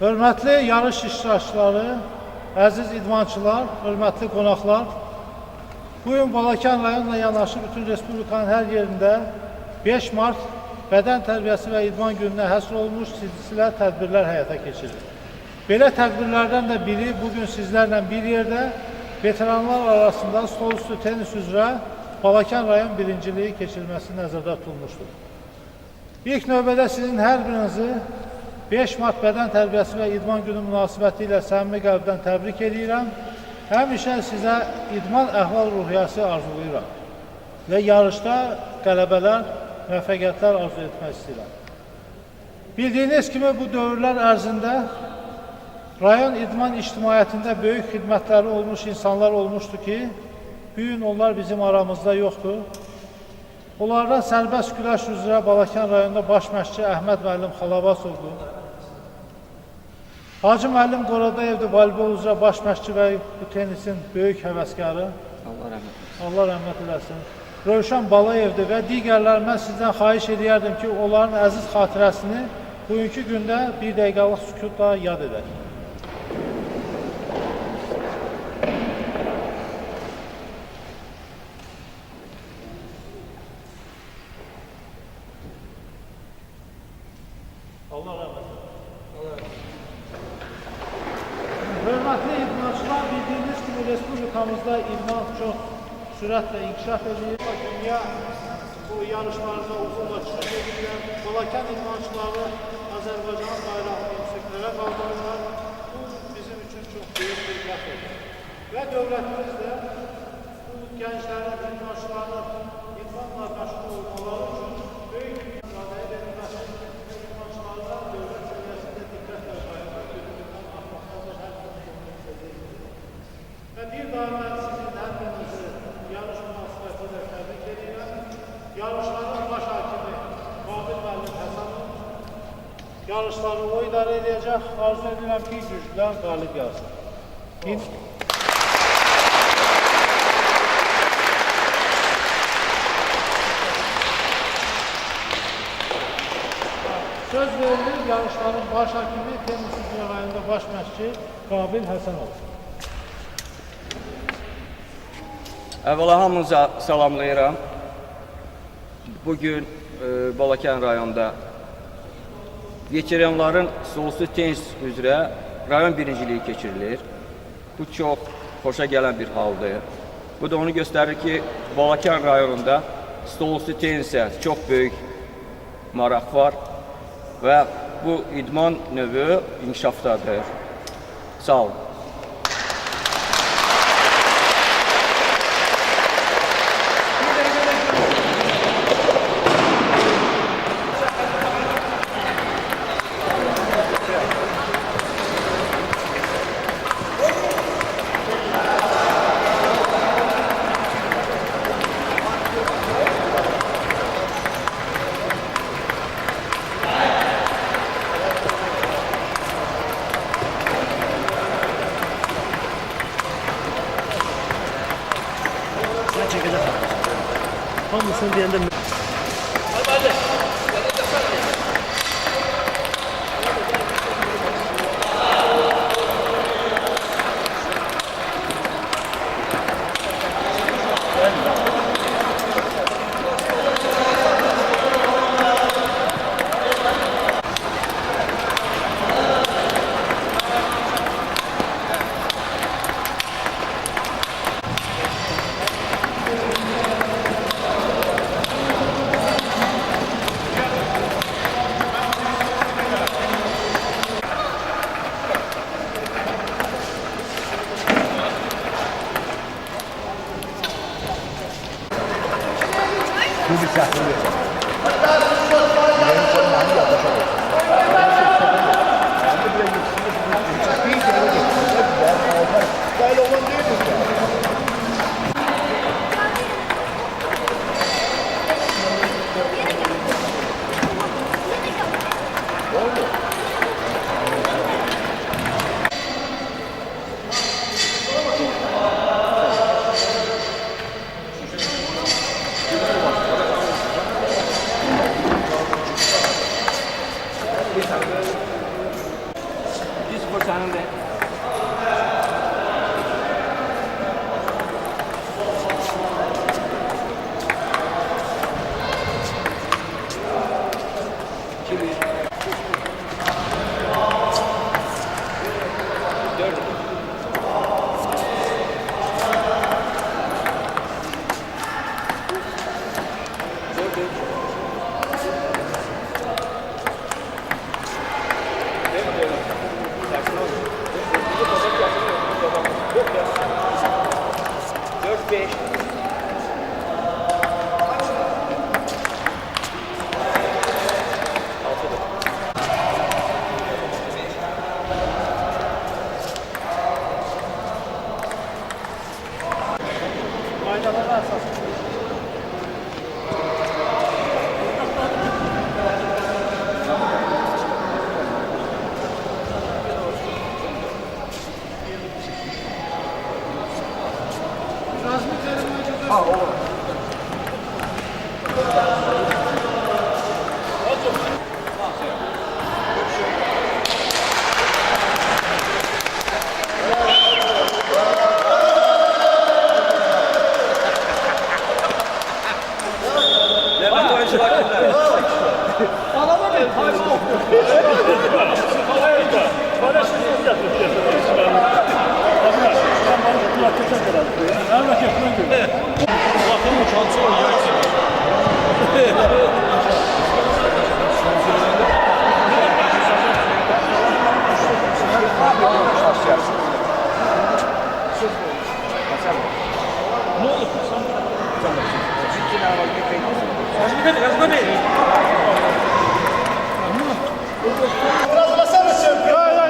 Hörmətli yarış iştirakçıları, əziz idmançılar, hörmətli qonaqlar, bu gün Balakən rayonla yanaşı bütün Respublikanın hər yerində 5 Mart Bədən Tərbiyəsi və İdman gününə həsr olmuş silsilə tədbirlər həyata keçirilir. Belə tədbirlərdən də biri bugün sizlərlə bir yerdə veteranlar arasında stol üstü tenis üzrə Balakən rayon birinciliyi keçirilməsi nəzərdə tutulmuşdur. İlk növbədə sizin hər birinizi 5 Mart Bədən Tərbiyəsi və İdman Günü münasibəti ilə səmimi qəlbdən təbrik edirəm. Həmişə sizə idman əhval-ruhiyyəsi arzulayıram və yarışda qələbələr, müvəffəqiyyətlər arzu etmək istəyirəm. Bildiyiniz kimi bu dövrlər ərzində rayon idman ictimaiyyətində böyük xidmətləri olmuş insanlar olmuşdu ki, bu gün onlar bizim aramızda yoxdur. Onlardan sərbəst güləş üzrə Balakən rayonunda baş məşqçi Əhməd müəllim Xalabasovdur. Hacı müəllim Qoradayevdir, voleybol üzrə baş məşqçi və bu tenisin böyük həvəskarı. Allah rəhmət eylesin. Allah rəhmət eləsin. Rövşən Balayevdir və digərlər mən sizdən xahiş edərdim ki, onların əziz xatirəsini bugünkü gündə bir dəqiqəlik sükutla yad edək. Allah rəhmət eləsin. Hörmətli idmançılar, bildiyiniz kimi Respublikamızda idman çox sürətlə inkişaf edir. Dünya bu yarışlarda uğurla çıxış edirlər. Balakən idmançıları Azərbaycan bayrağını yükseklərə qaldırırlar. Bu bizim üçün çox böyük bir fəxrdir. Və dövlətimiz Bir mən sizin hər birinizi yarış münasibətilə təbrik edirəm. Yarışların baş hakimi Həsənov yarışları o idarə edəcək. Arzu edirəm ki, güclülər qalib gəlsin. İn- Söz verilir yarışların baş hakimi üzrə rayonunda baş məşqçi Qabil Həsənov. Əvvəla hamınıza salamlayıram. Bugün e, Balakən rayonunda veteranların solusu tenis üzrə rayon birinciliyi keçirilir. Bu çox xoşa gələn bir haldır. Bu da onu göstərir ki, Balakən rayonunda stolüstü tenisə çox böyük maraq var və bu idman növü inkişafdadır. Sağ olun. 们身边的。連勝なんだとしょう 않은데.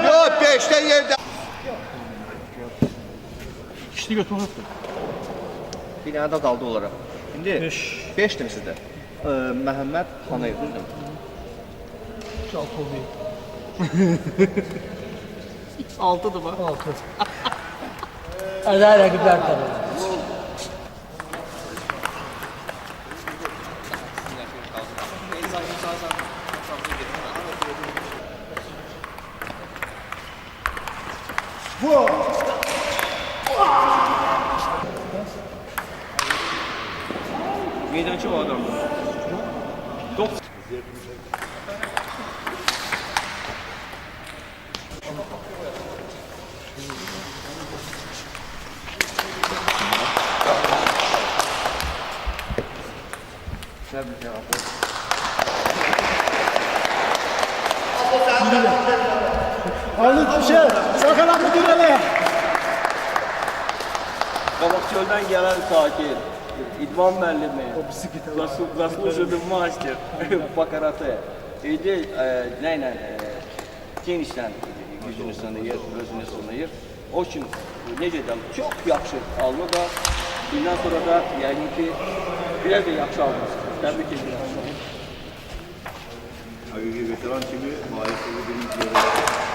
Yok beşte yerde. İşte götürmek. Binada qaldı olaraq. İndi 5 5 dir sizdə. Ə, Məhəmməd Xanayev düzdür? Altıdır bak. Aday rəqiblər tanıyır. Meydancı o adam. Top Halit Ali Tuşer, sakalan mı direle? Kabakçöl'den gelen sakin. İdman merlimi. Zaslužen master. Bakaratı. İdi, e, neyle, e, genişten yüzünü sınayır, özünü sınayır. O için necədən çox yaxşı alını da, bundan sonra da yəqin ki, biraz da yaxşı almışsınız. Təbrik edirəm. Haqiqi veteran kimi maalesef benim